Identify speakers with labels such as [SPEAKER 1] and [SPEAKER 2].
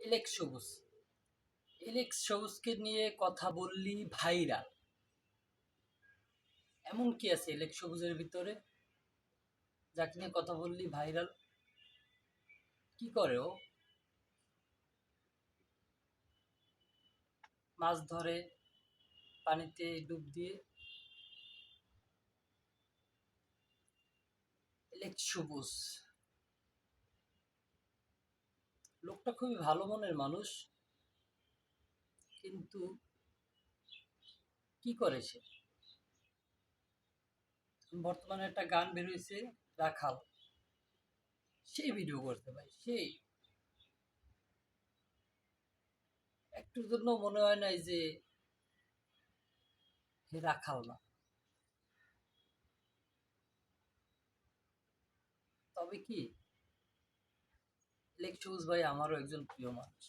[SPEAKER 1] Alex সবুজ Alex সবুজকে নিয়ে কথা বললি ভাইরাল। এমন কি আছে এলেক্স সবুজের ভিতরে? যাকে নিয়ে কথা বললি ভাইরাল। কি করে ও? মাছ ধরে পানিতে ডুব দিয়ে। এলেক্স সবুজ লোকটা খুবই ভালো মনের মানুষ, কিন্তু কি করেছে বর্তমানে একটা গান বের হয়েছে রাখাল। সেই ভিডিও করতে পাই সেই একটুর জন্য মনে হয় নাই যে হে রাখাল না তবে কি লেক সবুজ ভাই আমারও একজন প্রিয় মানুষ